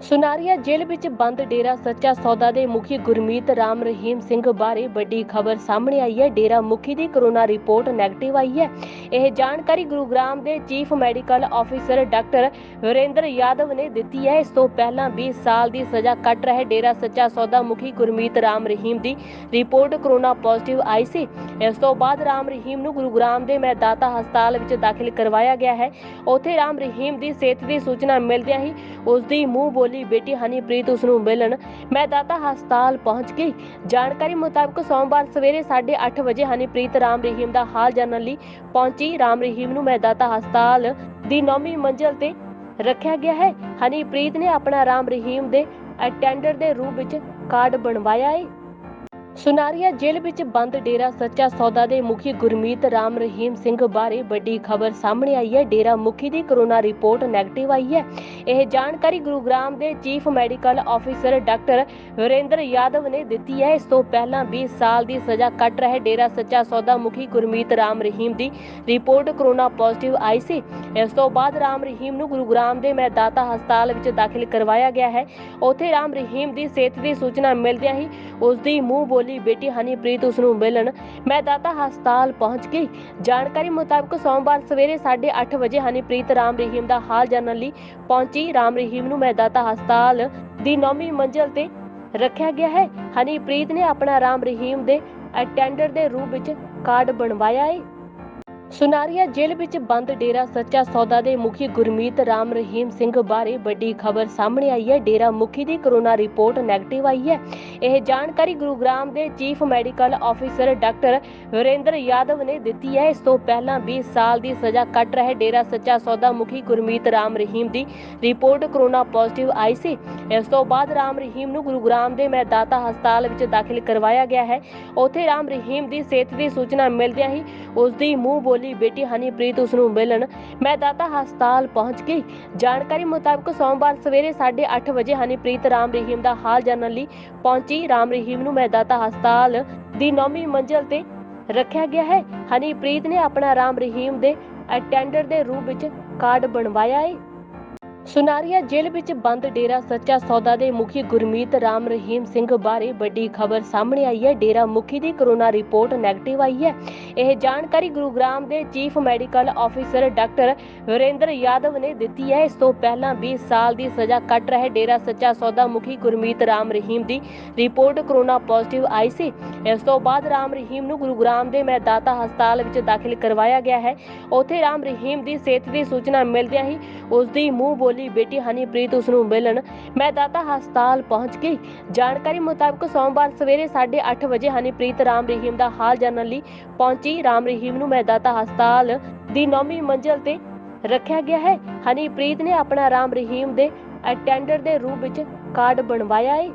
ਸੁਨਾਰੀਆ ਜੇਲ੍ਹ ਵਿੱਚ ਬੰਦ ਡੇਰਾ ਸੱਚਾ ਸੌਦਾ ਦੇ ਮੁਖੀ ਗੁਰਮੀਤ ਰਾਮ ਰਹੀਮ ਸਿੰਘ ਬਾਰੇ ਵੱਡੀ ਖਬਰ ਸਾਹਮਣੇ ਆਈ ਹੈ। ਡੇਰਾ ਮੁਖੀ ਦੀ ਕਰੋਨਾ ਰਿਪੋਰਟ ਨੈਗੇਟਿਵ ਆਈ ਹੈ। ਇਹ ਜਾਣਕਾਰੀ ਗੁਰੂਗ੍ਰਾਮ ਦੇ chief medical officer doctor Virender Yadav ਨੇ ਦਿੱਤੀ ਹੈ। ਇਸ ਤੋਂ ਪਹਿਲਾਂ 20 ਸਾਲ ਦੀ ਸਜ਼ਾ ਕੱਟ ਰਹੇ ਡੇਰਾ ਸੱਚਾ ਸੌਦਾ ਮੁਖੀ ਗੁਰਮੀਤ ਰਾਮ ਰਹੀਮ ਦੀ ਰਿਪੋਰਟ ਕਰੋਨਾ ਪੋਜ਼ਿਟਿਵ ਆਈ ਸੀ। ਇਸ ਤੋਂ ਬਾਅਦ ਰਾਮ ਰਹੀਮ ਨੂੰ ਗੁਰੂਗ੍ਰਾਮ ਦੇ ਮੈਦਾਤਾ ਹਸਪਤਾਲ ਵਿੱਚ ਦਾਖਲ ਕਰਵਾਇਆ ਗਿਆ ਹੈ। ਉੱਥੇ ਰਾਮ ਰਹੀਮ ਦੀ ਸਿਹਤ ਦੀ ਸੂਚਨਾ ਮਿਲਦਿਆਂ ਹੀ ਉਸ ਦੀ ਮੂੰਹ ਬੋਲੀ ਬੇਟੀ ਹਨੀਪ੍ਰੀਤ ਉਸ ਨੂੰ ਮਿਲਣ ਮੈਦਾਤਾ ਹਸਪਤਾਲ ਪਹੁੰਚ ਗਈ। ਜਾਣਕਾਰੀ ਮੁਤਾਬਕ ਸੋਮਵਾਰ ਸਵੇਰੇ 8:30 ਵਜੇ ਹਨੀਪ੍ਰੀਤ ਰਾਮ ਰਹੀਮ ਦਾ ਹਾਲ ਜਾਣਨ ਲਈ ਪਹੁੰਚੀ। ਰਾਮ ਰਹੀਮ ਨੂੰ ਮੈਦਾਤਾ ਹਸਪਤਾਲ ਦੀ ਨੌਵੀਂ ਮੰਜ਼ਲ ਤੇ ਰੱਖਿਆ ਗਿਆ ਹੈ। ਹਨੀਪ੍ਰੀਤ ਨੇ ਆਪਣਾ ਰਾਮ ਰਹੀਮ ਦੇ ਅਟੈਂਡਰ ਦੇ ਰੂਪ ਵਿੱਚ ਕਾਰਡ ਬਣਵਾਇਆ ਹੈ। ਸੁਨਾਰੀਆ ਜੇਲ੍ਹ ਵਿੱਚ ਬੰਦ ਡੇਰਾ ਸੱਚਾ ਸੌਦਾ ਦੇ ਮੁਖੀ ਗੁਰਮੀਤ ਰਾਮ ਰਹੀਮ ਸਿੰਘ ਬਾਰੇ ਵੱਡੀ ਖਬਰ ਸਾਹਮਣੇ ਆਈ ਹੈ। ਡੇਰਾ ਮੁਖੀ ਦੀ ਕਰੋਨਾ ਰਿਪੋਰਟ ਨੈਗੇਟਿਵ ਆਈ ਹੈ। ਇਹ ਜਾਣਕਾਰੀ ਗੁਰੂਗ੍ਰਾਮ ਦੇ chief medical officer doctor Virender Yadav ਨੇ ਦਿੱਤੀ ਹੈ। ਇਸ ਤੋਂ ਪਹਿਲਾਂ 20 ਸਾਲ ਦੀ ਸਜ਼ਾ ਕੱਟ ਰਹੇ ਡੇਰਾ ਸੱਚਾ ਸੌਦਾ ਮੁਖੀ ਗੁਰਮੀਤ ਰਾਮ ਰਹੀਮ ਦੀ ਰਿਪੋਰਟ ਕਰੋਨਾ ਪੋਜ਼ਿਟਿਵ ਆਈ ਸੀ। ਇਸ ਤੋਂ ਬਾਅਦ ਰਾਮ ਰਹੀਮ ਨੂੰ ਗੁਰੂਗ੍ਰਾਮ ਦੇ ਮੈਦਾਤਾ ਹਸਪਤਾਲ ਵਿੱਚ ਦਾਖਲ ਕਰਵਾਇਆ ਗਿਆ ਹੈ। ਉੱਥੇ ਰਾਮ ਰਹੀਮ ਦੀ ਸਿਹਤ ਦੀ ਸੂਚਨਾ ਮਿਲਦਿਆਂ ਹੀ ਉਸ ਦੀ ਮੂੰਹ ਬੋਲੀ, ਬੇਟੀ ਹਨੀਪ੍ਰੀਤ ਉਸ ਨੂੰ ਮਿਲਣ ਮੈਦਾਤਾ ਹਸਪਤਾਲ ਪਹੁੰਚ ਗਈ। ਜਾਣਕਾਰੀ ਮੁਤਾਬਕ ਸੋਮਵਾਰ ਸਵੇਰੇ 8:30 ਵਜੇ ਹਨੀਪ੍ਰੀਤ ਰਾਮ ਰਹੀਮ ਦਾ ਹਾਲ ਜਾਣਨ ਲਈ ਪਹੁੰਚੀ। ਰਾਮ ਰਹੀਮ ਨੂੰ ਮੈਂ ਦਾਤਾ ਹਸਪਤਾਲ ਦੀ ਨੌਵੀਂ ਮੰਜ਼ਲ ਤੇ ਰੱਖਿਆ ਗਿਆ ਹੈ। ਹਨੀਪ੍ਰੀਤ ਨੇ ਆਪਣਾ ਰਾਮ ਰਹੀਮ ਦੇ ਅਟੈਂਡਰ ਦੇ ਰੂਪ ਵਿੱਚ ਕਾਰਡ ਬਣਵਾਇਆ ਹੈ। ਸੁਨਾਰੀਆ ਜੇਲ੍ਹ ਵਿੱਚ ਬੰਦ ਡੇਰਾ ਸੱਚਾ ਸੌਦਾ ਦੇ ਮੁਖੀ ਗੁਰਮੀਤ ਰਾਮ ਰਹੀਮ ਸਿੰਘ ਬਾਰੇ ਵੱਡੀ ਖਬਰ ਸਾਹਮਣੇ ਆਈ ਹੈ। ਡੇਰਾ ਮੁਖੀ ਦੀ ਕਰੋਨਾ ਰਿਪੋਰਟ ਨੈਗੇਟਿਵ ਆਈ ਹੈ। ਇਹ ਜਾਣਕਾਰੀ ਗੁਰੂਗ੍ਰਾਮ ਦੇ chief medical officer doctor Virender Yadav ਨੇ ਦਿੱਤੀ ਹੈ। ਇਸ ਤੋਂ ਪਹਿਲਾਂ 20 ਸਾਲ ਦੀ ਸਜ਼ਾ ਕੱਟ ਰਹੇ ਡੇਰਾ ਸੱਚਾ ਸੌਦਾ ਮੁਖੀ ਗੁਰਮੀਤ ਰਾਮ ਰਹੀਮ ਦੀ ਰਿਪੋਰਟ ਕਰੋਨਾ ਪੋਜ਼ਿਟਿਵ ਆਈ ਸੀ। ਇਸ ਤੋਂ ਬਾਅਦ ਰਾਮ ਰਹੀਮ ਨੂੰ ਗੁਰੂਗ੍ਰਾਮ ਦੇ ਮੈਦਾਤਾ ਹਸਪਤਾਲ ਵਿੱਚ ਦਾਖਲ ਕਰਵਾਇਆ ਗਿਆ ਹੈ। ਉੱਥੇ ਰਾਮ ਰਹੀਮ ਦੀ ਸਿਹਤ ਦੀ ਸੂਚਨਾ ਮਿਲਦਿਆਂ ਹੀ ਉਸ ਦੀ ਮੂੰਹ ਬੋਲੀ ਬੇਟੀ ਹਨੀਪ੍ਰੀਤ ਉਸ ਨੂੰ ਮਿਲਣ ਮੈਦਾਤਾ ਹਸਪਤਾਲ ਪਹੁੰਚ ਗਈ। ਜਾਣਕਾਰੀ ਮੁਤਾਬਕ ਸੋਮਵਾਰ ਸਵੇਰੇ 8:30 ਵਜੇ ਹਨੀਪ੍ਰੀਤ ਰਾਮ ਰਹੀਮ ਦਾ ਹਾਲ ਜਾਣਨ ਲਈ ਪਹੁੰਚੀ। ਰਾਮ ਰਹੀਮ ਨੂੰ ਮੈਦਾਤਾ ਹਸਪਤਾਲ ਦੀ ਨੌਵੀਂ ਮੰਜ਼ਲ ਤੇ ਰੱਖਿਆ ਗਿਆ ਹੈ। ਹਨੀਪ੍ਰੀਤ ਨੇ ਆਪਣਾ ਰਾਮ ਰਹੀਮ ਦੇ ਅਟੈਂਡਰ ਦੇ ਰੂਪ ਵਿੱਚ ਕਾਰਡ ਬਣਵਾਇਆ ਹੈ। ਸੁਨਾਰੀਆ ਜੇਲ੍ਹ ਵਿੱਚ ਬੰਦ ਡੇਰਾ ਸੱਚਾ ਸੌਦਾ ਦੇ ਮੁਖੀ ਗੁਰਮੀਤ ਰਾਮ ਰਹੀਮ ਸਿੰਘ ਬਾਰੇ ਵੱਡੀ ਖਬਰ ਸਾਹਮਣੇ ਆਈ ਹੈ। ਡੇਰਾ ਮੁਖੀ ਦੀ ਕਰੋਨਾ ਰਿਪੋਰਟ ਨੈਗੇਟਿਵ ਆਈ ਹੈ। ਇਹ ਜਾਣਕਾਰੀ ਗੁਰੂਗ੍ਰਾਮ ਦੇ chief medical officer doctor Virender Yadav ਨੇ ਦਿੱਤੀ ਹੈ। ਇਸ ਤੋਂ ਪਹਿਲਾਂ 20 ਸਾਲ ਦੀ ਸਜ਼ਾ ਕੱਟ ਰਹੇ ਡੇਰਾ ਸੱਚਾ ਸੌਦਾ ਮੁਖੀ ਗੁਰਮੀਤ ਰਾਮ ਰਹੀਮ ਦੀ ਰਿਪੋਰਟ ਕਰੋਨਾ ਪੋਜ਼ਿਟਿਵ ਆਈ ਸੀ। ਇਸ ਤੋਂ ਬਾਅਦ ਰਾਮ ਰਹੀਮ ਨੂੰ ਗੁਰੂਗ੍ਰਾਮ ਦੇ ਮੈਦਾਤਾ ਹਸਪਤਾਲ ਵਿੱਚ ਦਾਖਲ ਕਰਵਾਇਆ ਗਿਆ ਹੈ। ਉੱਥੇ ਰਾਮ ਰਹੀਮ ਦੀ ਸਿਹਤ ਦੀ ਸੂਚਨਾ ਮਿਲਦਿਆਂ ਹੀ ਉਸ ਦੀ ਮੂੰਹ ਬੋਲੀ ਬੇਟੀ ਹਨੀਪ੍ਰੀਤ ਦੀ ਜਾਣਕਾਰੀ ਗੁਰੂਗ੍ਰਾਮ ਦੇ chief medical officer doctor Virender Yadav ਨੇ ਦਿੱਤੀ ਹੈ ਇਸ ਤੋਂ ਪਹਿਲਾਂ 20 ਸਾਲ ਦੀ ਸਜ਼ਾ ਕੱਟ ਰਹੇ ਡੇਰਾ ਸੱਚਾ ਸੌਦਾ ਮੁਖੀ ਗੁਰਮੀਤ ਰਾਮ ਰਹੀਮ ਦੀ ਰਿਪੋਰਟ ਕਰੋਨਾ ਪੋਜ਼ਿਟਿਵ ਆਈ ਸੀ ਇਸ ਤੋਂ ਬਾਅਦ ਰਾਮ ਰਹੀਮ ਨੂੰ ਗੁਰੂਗ੍ਰਾਮ ਦੇ ਮੈਦਾਤਾ ਹਸਪਤਾਲ ਵਿੱਚ ਦਾਖਲ ਕਰਵਾਇਆ ਗਿਆ ਹੈ ਉੱਥੇ ਰਾਮ ਰਹੀਮ ਦੀ ਸਿਹਤ ਦੀ ਸੂਚਨਾ ਮਿਲਦਿਆਂ ਹੀ ਉਸ ਦੀ ਮੂੰਹ ਬੋਲੀ ਬੇਟੀ ਹਨੀਪ੍ਰੀਤ ਉਸ ਨੂੰ ਮਿਲਣ ਮੈਦਾਤਾ ਹਸਪਤਾਲ ਪਹੁੰਚ ਗਈ। ਜਾਣਕਾਰੀ ਮੁਤਾਬਕ ਸੋਮਵਾਰ ਸਵੇਰੇ 8:30 ਵਜੇ ਹਨੀਪ੍ਰੀਤ ਰਾਮ ਰਹੀਮ ਦਾ ਹਾਲ ਜਾਣਨ ਲਈ ਪਹੁੰਚੀ। ਰਾਮ ਰਹੀਮ ਨੂੰ ਮੈਦਾਤਾ ਹਸਪਤਾਲ ਦੀ ਨੌਵੀਂ ਮੰਜ਼ਲ ਤੇ ਰੱਖਿਆ ਗਿਆ ਹੈ। ਹਨੀਪ੍ਰੀਤ ਨੇ ਆਪਣਾ ਰਾਮ ਰਹੀਮ ਦੇ ਅਟੈਂਡਰ ਦੇ ਰੂਪ ਵਿੱਚ ਕਾਰਡ ਬਣਵਾਇਆ ਹੈ।